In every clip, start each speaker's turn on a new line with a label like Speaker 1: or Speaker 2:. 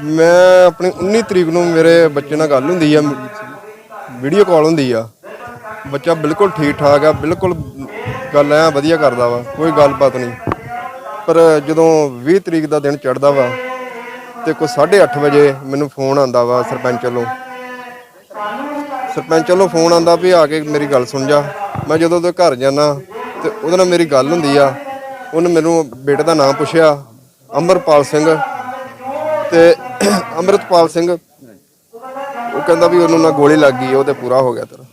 Speaker 1: ਮੈਂ ਆਪਣੀ 19 ਤਰੀਕ ਨੂੰ ਮੇਰੇ ਬੱਚੇ ਨਾਲ ਗੱਲ ਹੁੰਦੀ ਆ ਵੀਡੀਓ ਕਾਲ ਹੁੰਦੀ ਆ। ਬੱਚਾ ਬਿਲਕੁਲ ਠੀਕ ਠਾਕ ਆ, ਬਿਲਕੁਲ ਗੱਲ ਐ ਵਧੀਆ ਕਰਦਾ ਵਾ, ਕੋਈ ਗੱਲਬਾਤ ਨਹੀਂ। ਪਰ ਜਦੋਂ 20 ਤਰੀਕ ਦਾ ਦਿਨ ਚੜਦਾ ਵਾ ਤੇ ਕੋਈ 8:30 ਵਜੇ ਮੈਨੂੰ ਫੋਨ ਆਂਦਾ ਵਾ ਸਰਪੰਚ ਵੱਲੋਂ। ਸਰਪੰਚ ਵੱਲੋਂ ਫੋਨ ਆਂਦਾ ਵੀ ਆ ਕੇ ਮੇਰੀ ਗੱਲ ਸੁਣ ਜਾ। ਮੈਂ ਜਦੋਂ ਉਹਦੇ ਘਰ ਜਾਣਾ ਤੇ ਉਹਦੇ ਨਾਲ ਮੇਰੀ ਗੱਲ ਹੁੰਦੀ ਆ, ਉਹਨੇ ਮੈਨੂੰ ਬੇਟੇ ਦਾ ਨਾਮ ਪੁੱਛਿਆ ਅਮਰਪਾਲ ਸਿੰਘ। ਤੇ ਅੰਮ੍ਰਿਤਪਾਲ ਸਿੰਘ। ਉਹ ਕਹਿੰਦਾ ਵੀ ਉਹਨੂੰ ਨਾ ਗੋਲੀ ਲੱਗ ਗਈ, ਉਹ ਤੇ ਪੂਰਾ ਹੋ ਗਿਆ ਤੇਰਾ।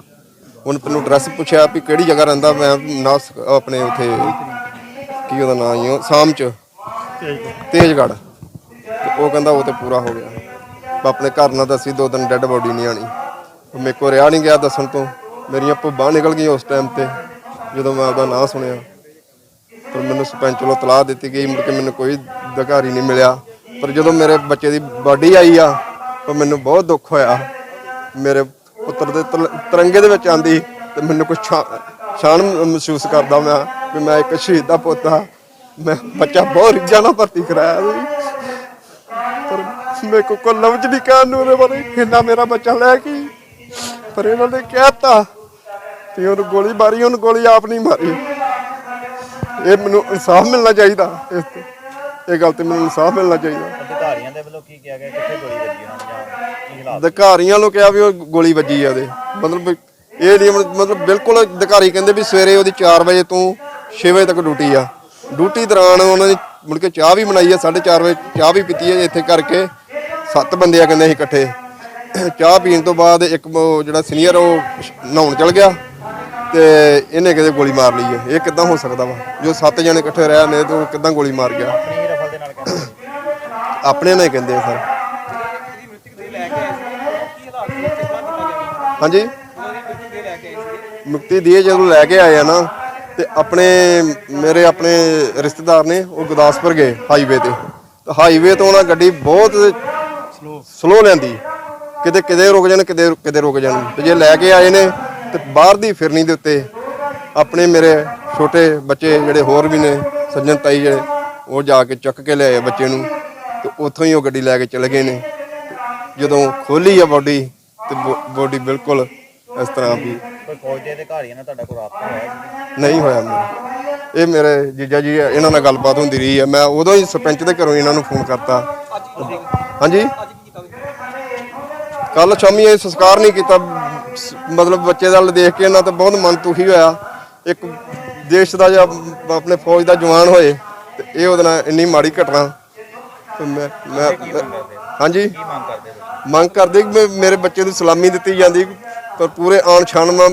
Speaker 1: ਉਹਨੇ ਮੈਨੂੰ ਐਡਰੈਸ ਪੁੱਛਿਆ ਵੀ ਕਿਹੜੀ ਜਗ੍ਹਾ ਰਹਿੰਦਾ, ਮੈਂ ਨਾ ਆਪਣੇ ਉਥੇ ਕੀ ਉਹਦਾ ਨਾਂ ਹੀ ਉਹ ਸਾਮ ਚ। ਤੇਜਗੜ ਉਹ ਕਹਿੰਦਾ ਉਹ ਤੇ ਪੂਰਾ ਹੋ ਗਿਆ। ਮੈਂ ਆਪਣੇ ਘਰ ਨਾਲ ਦੱਸੀ, ਦੋ ਦਿਨ ਡੈੱਡ ਬੋਡੀ ਨਹੀਂ ਆਣੀ ਉਹ ਮੇਰੇ ਕੋਲ ਰਿਹਾ ਨਹੀਂ ਗਿਆ ਦੱਸਣ ਤੋਂ। ਮੇਰੀਆਂ ਭੁੱਬਾਂ ਨਿਕਲ ਗਈਆਂ ਉਸ ਟਾਈਮ ਤੇ, ਜਦੋਂ ਮੈਂ ਉਹਦਾ ਨਾਂ ਸੁਣਿਆ। ਪਰ ਮੈਨੂੰ ਸਰਪੰਚ ਵੱਲੋਂ ਤਲਾਹ ਦਿੱਤੀ ਗਈ, ਮੁੜ ਕੇ ਮੈਨੂੰ ਕੋਈ ਅਧਿਕਾਰੀ ਨਹੀਂ ਮਿਲਿਆ। ਪਰ ਜਦੋਂ ਮੇਰੇ ਬੱਚੇ ਦੀ ਬਾਡੀ ਆਈ ਆ, ਤਾਂ ਮੈਨੂੰ ਬਹੁਤ ਦੁੱਖ ਹੋਇਆ। ਮੇਰੇ ਪੁੱਤਰ ਦੇ ਤਲ- ਤਿਰੰਗੇ ਦੇ ਵਿੱਚ ਆਂਦੀ, ਤੇ ਮੈਨੂੰ ਕੁਝ ਸ਼ਾਨ ਮਹਿਸੂਸ ਕਰਦਾ ਮੈਂ ਕਿ ਮੈਂ ਇੱਕ ਸ਼ਹੀਦ ਦਾ ਪੁੱਤ ਆ ਮੈਂ ਬੱਚਾ ਬਹੁਤ ਰਿਜਾ ਨਾਲ ਭਰਤੀ ਕਰਾਇਆ ਸੀ। ਪਰ ਮੇਰੇ ਕੋ ਕੋਈ ਲਫ਼ਜ਼ ਨਹੀਂ ਕਹਿਣ ਨੂੰ ਉਹਦੇ ਬਾਰੇ ਕਿੰਨਾ ਮੇਰਾ ਬੱਚਾ ਲੈ ਗਈ ਪਰ ਇਹਨਾਂ ਨੇ ਕਹਿਤਾ ਤੇ ਉਹਨੂੰ ਗੋਲੀ ਮਾਰੀ, ਉਹਨੂੰ ਗੋਲੀ ਆਪ ਨਹੀਂ ਮਾਰੀ। ਇਹ ਮੈਨੂੰ ਇਨਸਾਫ ਮਿਲਣਾ ਚਾਹੀਦਾ ਇਸ ਤੇ। ਇਹ ਗੱਲ ਤੇ ਮੈਨੂੰ ਇਨਸਾਫ ਮਿਲਣਾ ਚਾਹੀਦਾ।
Speaker 2: ਅਧਿਕਾਰੀਆਂ ਦੇ ਵੱਲੋਂ ਕੀ ਕਿਹਾ ਗਿਆ? ਕਿੱਥੇ ਗੋਲੀ ਵੱਜੀ ਉਹਨਾਂ ਨੂੰ ਜਾਂ ਕੀ ਹਾਲਾਤ?
Speaker 1: ਅਧਿਕਾਰੀਆਂ ਨੂੰ ਕਿਹਾ ਵੀ ਉਹ ਗੋਲੀ ਵੱਜੀ ਆ ਉਹਦੇ। ਮਤਲਬ ਇਹ ਨਹੀਂ ਮਤਲਬ ਬਿਲਕੁਲ ਅਧਿਕਾਰੀ ਕਹਿੰਦੇ ਵੀ ਸਵੇਰੇ ਉਹਦੀ 4 ਵਜੇ ਤੋਂ 6 ਵਜੇ ਤੱਕ ਡਿਊਟੀ ਆ। ਡਿਊਟੀ ਦੌਰਾਨ ਉਹਨਾਂ ਨੇ ਮੁੜ ਕੇ ਚਾਹ ਵੀ ਬਣਾਈ ਆ 4:30 ਵਜੇ ਚਾਹ ਵੀ ਪੀਤੀ ਆ ਇੱਥੇ ਕਰਕੇ। ਸੱਤ ਬੰਦੇ ਆ ਕਹਿੰਦੇ ਅਸੀਂ ਇਕੱਠੇ। ਚਾਹ ਪੀਣ ਤੋਂ ਬਾਅਦ ਇੱਕ ਉਹ ਜਿਹੜਾ ਸੀਨੀਅਰ ਉਹ ਨਹਾਉਣ ਚਲ ਗਿਆ ਤੇ ਇਹਨੇ ਕਿਤੇ ਗੋਲੀ ਮਾਰ ਲਈ ਹੈ ਇਹ ਕਿੱਦਾਂ ਹੋ ਸਕਦਾ ਵਾ? ਜੋ ਸੱਤ ਜਣੇ ਇਕੱਠੇ ਰਹਿ ਨੇ ਤੇ ਉਹ ਕਿੱਦਾਂ ਗੋਲੀ ਮਾਰ ਗਿਆ?
Speaker 2: ਆਪਣੀ ਹੀ ਦੇ ਨਾਲ ਕਹਿੰਦੇ
Speaker 1: ਆਪਣੇ ਨਾਲ ਹੀ ਕਹਿੰਦੇ ਆ ਸਰ। ਹਾਂਜੀ? ਮੁਕਤੀ ਦੀ ਜਦੋਂ ਲੈ ਕੇ ਆਏ ਆ ਨਾ, ਤੇ ਆਪਣੇ ਮੇਰੇ ਆਪਣੇ ਰਿਸ਼ਤੇਦਾਰ ਨੇ, ਉਹ ਗੁਰਦਾਸਪੁਰ ਗਏ ਹਾਈਵੇ ਤੇ। ਤਾਂ ਹਾਈਵੇ ਤੋਂ ਉਹਨਾਂ ਗੱਡੀ ਬਹੁਤ ਸਲੋ ਸਲੋ ਲੈਂਦੀ। ਕਿਤੇ ਕਿਤੇ ਰੁਕ ਜਾਣ, ਕਿਤੇ ਕਿਤੇ ਰੁਕ ਜਾਣ। ਤੇ ਜੇ ਲੈ ਕੇ ਆਏ ਨੇ, ਤੇ ਬਾਹਰ ਦੀ ਫਿਰਨੀ ਦੇ ਉੱਤੇ ਆਪਣੇ ਮੇਰੇ ਛੋਟੇ ਬੱਚੇ ਜਿਹੜੇ ਹੋਰ ਵੀ ਨੇ, ਸੱਜਣ ਤਾਈ ਜਿਹੜੇ ਉਹ ਜਾ ਕੇ ਚੁੱਕ ਕੇ ਲਿਆਏ ਬੱਚੇ ਨੂੰ ਤੇ ਉੱਥੋਂ ਹੀ ਉਹ ਗੱਡੀ ਲੈ ਕੇ ਚਲੇ ਗਏ ਨੇ। ਜਦੋਂ ਖੋਲੀ ਆ ਬੋਡੀ ਤੇ ਬੋਡੀ ਬਿਲਕੁਲ ਇਸ ਤਰ੍ਹਾਂ ਵੀ
Speaker 2: ਕੋਈ ਫੌਜ ਦੇ ਅਧਿਕਾਰੀਆਂ ਨਾਲ ਤੁਹਾਡਾ ਕੋਈ ਰਾਬਤਾ ਹੋਇਆ?
Speaker 1: ਨਹੀਂ ਹੋਇਆ ਮੇਰਾ ਇਹ ਮੇਰੇ ਜੀਜਾ ਜੀ ਆ, ਇਹਨਾਂ ਨਾਲ ਗੱਲਬਾਤ ਹੁੰਦੀ ਰਹੀ ਹੈ ਮੈਂ ਉਦੋਂ ਹੀ ਸਰਪੰਚ ਦੇ ਘਰੋਂ ਇਹਨਾਂ ਨੂੰ ਫੋਨ ਕਰਤਾ। ਹਾਂਜੀ? ਕੱਲ ਸ਼ਾਮੀ ਇਹ ਸੰਸਕਾਰ ਨਹੀਂ ਕੀਤਾ। ਸ- ਮਤਲਬ ਬੱਚੇ ਦਾ ਵੱਲ ਦੇਖ ਕੇ ਇਹਨਾਂ ਤੇ ਬਹੁਤ ਮਨ ਦੁਖੀ ਹੋਇਆ। ਇੱਕ ਦੇਸ਼ ਦਾ ਜਾਂ ਆਪਣੇ ਫੌਜ ਦਾ ਜਵਾਨ ਹੋਏ। ਤੇ ਇਹ ਉਹਦੇ ਨਾਲ ਇੰਨੀ ਮਾੜੀ ਘਟਨਾ ਤੇ ਮੈਂ ਮੈਂ ਹਾਂਜੀ।
Speaker 2: ਕੀ ਮੰਗ ਕਰਦੇ
Speaker 1: ਮੰਗ ਕਰਦੇ ਕਿ ਮੈਂ- ਮੇਰੇ ਬੱਚੇ ਨੂੰ ਸਲਾਮੀ ਦਿੱਤੀ ਜਾਂਦੀ ਪਰ ਪੂਰੇ ਆਣ ਛਾਣ ਮੈਂ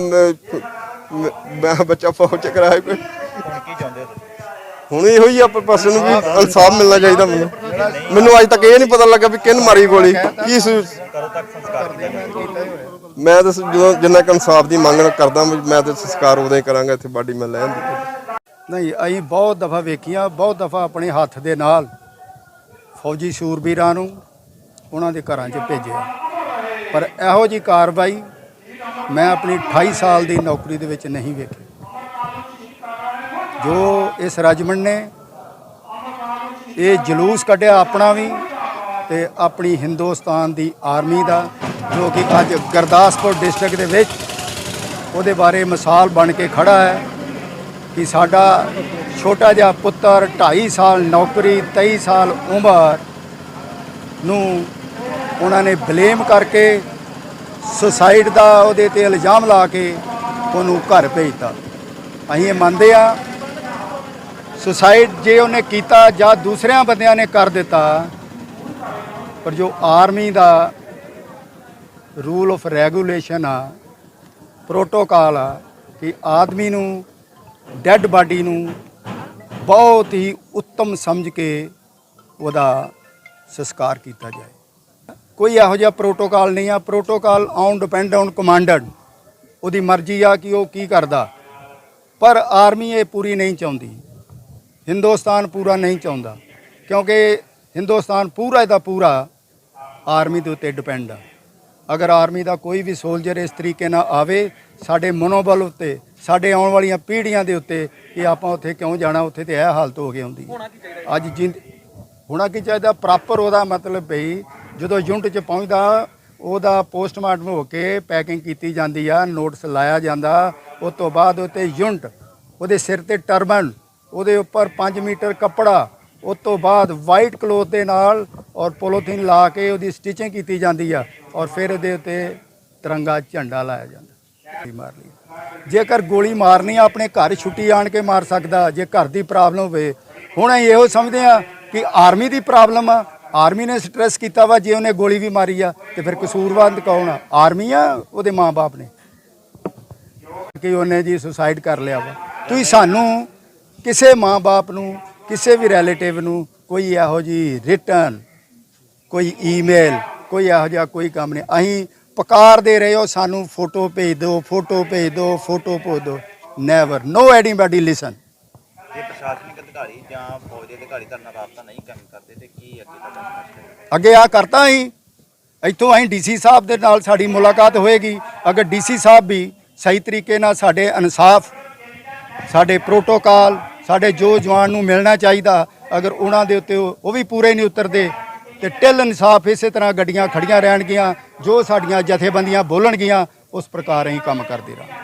Speaker 1: ਮੈਂ ਬੱਚਾ ਫੌਜ ਚ ਕਰਾਇਆ ਕੋਈ।
Speaker 2: ਹੁਣ ਕੀ ਚਾਹੁੰਦੇ ਹੋ ਤੁਸੀਂ?
Speaker 1: ਹੁਣ ਇਹੋ ਹੀ ਆਪਾਂ ਪਾਸੇ ਨੂੰ ਵੀ ਇਨਸਾਫ ਮਿਲਣਾ ਚਾਹੀਦਾ ਮੈਨੂੰ। ਮੈਨੂੰ ਅੱਜ ਤੱਕ ਇਹ ਨਹੀਂ ਪਤਾ ਲੱਗਾ ਵੀ ਕਿਹਨ ਮਾਰੀ ਗੋਲੀ ਕੀ ਸੀ।
Speaker 2: ਕਦੋਂ ਤੱਕ ਸੰਸਕਾਰ ਕੀਤਾ
Speaker 1: ਮੈਂ ਤਾਂ ਜਦੋਂ ਜਿੰਨਾ ਕੁ ਇਨਸਾਫ ਦੀ ਮੰਗ ਕਰਦਾ ਮੈਂ ਤਾਂ ਸੰਸਕਾਰ ਉਦੋਂ ਹੀ ਕਰਾਂਗਾ ਇੱਥੇ ਬਾਡੀ ਮੈਂ ਲੈ ਆਂਦੀ।
Speaker 3: ਨਹੀਂ, ਅਸੀਂ ਬਹੁਤ ਦਫਾ ਵੇਖੀਆਂ, ਬਹੁਤ ਦਫਾ ਆਪਣੇ ਹੱਥ ਦੇ ਨਾਲ ਫੌਜੀ ਸ਼ੂਰਬੀਰਾਂ ਨੂੰ ਉਹਨਾਂ ਦੇ ਘਰਾਂ 'ਚ ਭੇਜਿਆ। ਪਰ ਇਹੋ ਜੀ ਕਾਰਵਾਈ ਮੈਂ ਆਪਣੀ 28 ਸਾਲ ਦੀ ਨੌਕਰੀ ਦੇ ਵਿੱਚ ਨਹੀਂ ਵੇਖੀ। ਜੋ ਇਸ ਰਜਮਨ ਨੇ ਇਹ ਜਲੂਸ ਕੱਢਿਆ ਆਪਣਾ ਵੀ ਤੇ ਆਪਣੀ ਹਿੰਦੁਸਤਾਨ ਦੀ ਆਰਮੀ ਦਾ, ਜੋ ਕਿ ਅੱਜ ਗੁਰਦਾਸਪੁਰ ਡਿਸਟ੍ਰਿਕਟ ਦੇ ਵਿੱਚ ਉਹਦੇ ਬਾਰੇ ਮਿਸਾਲ ਬਣ ਕੇ ਖੜਾ ਹੈ। ਕਿ ਸਾਡਾ ਛੋਟਾ ਜਿਹਾ ਪੁੱਤਰ 2.5 ਸਾਲ ਨੌਕਰੀ 23 ਸਾਲ ਉਮਰ ਨੂੰ ਉਹਨਾਂ ਨੇ ਬਲੇਮ ਕਰਕੇ ਸੁਸਾਈਡ ਦਾ ਉਹਦੇ ਤੇ ਇਲਜ਼ਾਮ ਲਾ ਕੇ ਉਹਨੂੰ ਘਰ ਭੇਜਤਾ। ਅਸੀਂ ਇਹ ਮੰਨਦੇ ਆ ਸੁਸਾਈਡ ਜੇ ਉਹਨੇ ਕੀਤਾ ਜਾਂ ਦੂਸਰਿਆਂ ਬੰਦਿਆਂ ਨੇ ਕਰ ਦਿੱਤਾ, ਪਰ ਜੋ ਆਰਮੀ ਦਾ ਰੂਲ ਆਫ ਰੈਗੂਲੇਸ਼ਨ ਆ, ਪ੍ਰੋਟੋਕਾਲ ਆ ਕਿ ਆਦਮੀ ਨੂੰ ਡੈੱਡ ਬਾਡੀ ਨੂੰ ਬਹੁਤ ਹੀ ਉੱਤਮ ਸਮਝ ਕੇ ਉਹਦਾ ਸੰਸਕਾਰ ਕੀਤਾ ਜਾਏ। ਕੋਈ ਇਹੋ ਜਿਹਾ ਪ੍ਰੋਟੋਕਾਲ ਨਹੀਂ ਆ। Protocol on depend on commander ਉਹਦੀ ਮਰਜ਼ੀ ਆ ਕਿ ਉਹ ਕੀ ਕਰਦਾ। ਪਰ ਆਰਮੀ ਇਹ ਪੂਰੀ ਨਹੀਂ ਚਾਹੁੰਦੀ। ਹਿੰਦੁਸਤਾਨ ਪੂਰਾ ਨਹੀਂ ਚਾਹੁੰਦਾ। ਕਿਉਂਕਿ ਹਿੰਦੁਸਤਾਨ ਪੂਰਾ ਦਾ ਪੂਰਾ ਆਰਮੀ ਦੇ ਉੱਤੇ ਡਿਪੈਂਡ ਆ। ਅਗਰ ਆਰਮੀ ਦਾ ਕੋਈ ਵੀ ਸੋਲਜਰ ਇਸ ਤਰੀਕੇ ਨਾਲ ਆਵੇ, ਸਾਡੇ ਮਨੋਬਲ ਉੱਤੇ ਸਾਡੇ ਆਉਣ ਵਾਲੀਆਂ ਪੀੜ੍ਹੀਆਂ ਦੇ ਉੱਤੇ ਕਿ ਆਪਾਂ ਉੱਥੇ ਕਿਉਂ ਜਾਣਾ ਉੱਥੇ ਤੇ ਇਹ ਹਾਲਤ ਹੋ ਗਈ ਹੁੰਦੀ ਹੈ। ਅੱਜ ਜਿੰਦ ਹੋਣਾ ਕੀ ਚਾਹੀਦਾ? ਪ੍ਰੋਪਰ ਉਹਦਾ ਮਤਲਬ ਭਈ ਜਦੋਂ ਯੂਨਿਟ 'ਚ ਪਹੁੰਚਦਾ ਉਹਦਾ ਪੋਸਟਮਾਰਟਮ ਹੋ ਕੇ ਪੈਕਿੰਗ ਕੀਤੀ ਜਾਂਦੀ ਆ ਨੋਟਿਸ ਲਾਇਆ ਜਾਂਦਾ। ਉਸ ਤੋਂ ਬਾਅਦ ਉੱਤੇ ਯੂਨਿਟ ਉਹਦੇ ਸਿਰ ਤੇ ਟਰਬਨ ਉਹਦੇ ਉੱਪਰ 5 ਮੀਟਰ ਕੱਪੜਾ ਉਸ ਤੋਂ ਬਾਅਦ ਵਾਈਟ ਕਲੋਥ ਦੇ ਨਾਲ ਔਰ ਪੋਲੋਥੀਨ ਲਾ ਕੇ ਉਹਦੀ ਸਟਿਚਿੰਗ ਕੀਤੀ ਜਾਂਦੀ ਆ ਔਰ ਫਿਰ ਉਹਦੇ ਉੱਤੇ ਤਿਰੰਗਾ ਝੰਡਾ ਲਾਇਆ ਜਾਂਦਾ। ਗੋਲੀ ਮਾਰ ਲਈ। ਜੇਕਰ ਗੋਲੀ ਮਾਰਨੀ ਆ, ਆਪਣੇ ਘਰ ਛੁੱਟੀ ਆਣ ਕੇ ਮਾਰ ਸਕਦਾ, ਜੇ ਘਰ ਦੀ ਪ੍ਰੋਬਲਮ ਹੋਵੇ। ਹੁਣ ਅਸੀਂ ਇਹੋ ਸਮਝਦੇ ਆ ਕਿ ਆਰਮੀ ਦੀ ਪ੍ਰੋਬਲਮ ਆ। ਆਰਮੀ ਨੇ ਸਟ੍ਰੈਸ ਕੀਤਾ ਵਾ, ਜੇ ਉਹਨੇ ਗੋਲੀ ਵੀ ਮਾਰੀ ਆ, ਤੇ ਫਿਰ ਕਸੂਰਵਾਰ ਕੌਣ ਆ? ਆਰਮੀ ਆ, ਉਹਦੇ ਮਾਪੇ ਨੇ। ਕਿ ਉਹਨੇ ਜੀ ਸੁਸਾਈਡ ਕਰ ਲਿਆ ਵਾ। ਤੁਸੀਂ ਸਾਨੂੰ ਕਿਸੇ ਮਾਂ-ਬਾਪ ਨੂੰ, ਕਿਸੇ ਵੀ ਰਿਲੇਟਿਵ ਨੂੰ ਕੋਈ ਇਹੋ ਜੀ ਰਿਟਰਨ ਕੋਈ ਈਮੇਲ ਕੋਈ ਇਹੋ ਜਿਹਾ ਕੋਈ ਕੰਮ ਨਹੀਂ। ਅਸੀਂ ਪੁਕਾਰਦੇ ਰਹੇ ਹੋ ਸਾਨੂੰ ਫੋਟੋ ਭੇਜ ਦਿਓ ਫੋਟੋ ਭੇਜ ਦਿਓ ਫੋਟੋ ਭੇਜ ਦਿਓ। ਨੈਵਰ ਨੋ ਐਨੀਬਾਡੀ ਲਿਸਨ
Speaker 2: ਜੇ ਪ੍ਰਸ਼ਾਸਨਿਕ ਅਧਿਕਾਰੀ ਜਾਂ ਫੌਜ ਦੇ ਅਧਿਕਾਰੀ ਤੁਹਾਡੇ ਨਾਲ ਰਾਬਤਾ ਨਹੀਂ ਕੰਮ ਕਰਦੇ ਤੇ ਕੀ ਅੱਗੇ ਫੈਸਲਾ ਹੈ?
Speaker 3: ਅੱਗੇ ਆ ਕਰਤਾ ਅਸੀਂ। ਇੱਥੋਂ ਅਸੀਂ ਡੀਸੀ ਸਾਹਿਬ ਦੇ ਨਾਲ ਸਾਡੀ ਮੁਲਾਕਾਤ ਹੋਏਗੀ। ਅਗਰ ਡੀਸੀ ਸਾਹਿਬ ਵੀ ਸਹੀ ਤਰੀਕੇ ਨਾਲ ਸਾਡੇ ਇਨਸਾਫ ਸਾਡੇ ਪ੍ਰੋਟੋਕਾਲ ਸਾਡੇ ਜੋ ਜਵਾਨ ਨੂੰ ਮਿਲਣਾ ਚਾਹੀਦਾ ਅਗਰ ਉਹਨਾਂ ਦੇ ਉੱਤੇ ਉਹ ਵੀ ਪੂਰੇ ਨਹੀਂ ਉਤਰਦੇ ਤੇ ਟਿਲ ਇਨਸਾਫ ਇਸੇ ਤਰ੍ਹਾਂ ਗੱਡੀਆਂ ਖੜੀਆਂ ਰਹਿਣਗੀਆਂ, ਜੋ ਸਾਡੀਆਂ ਜਥੇਬੰਦੀਆਂ ਬੋਲਣਗੀਆਂ, ਉਸ ਪ੍ਰਕਾਰ ਅਸੀਂ ਕੰਮ ਕਰਦੇ ਰਹਾਂਗੇ।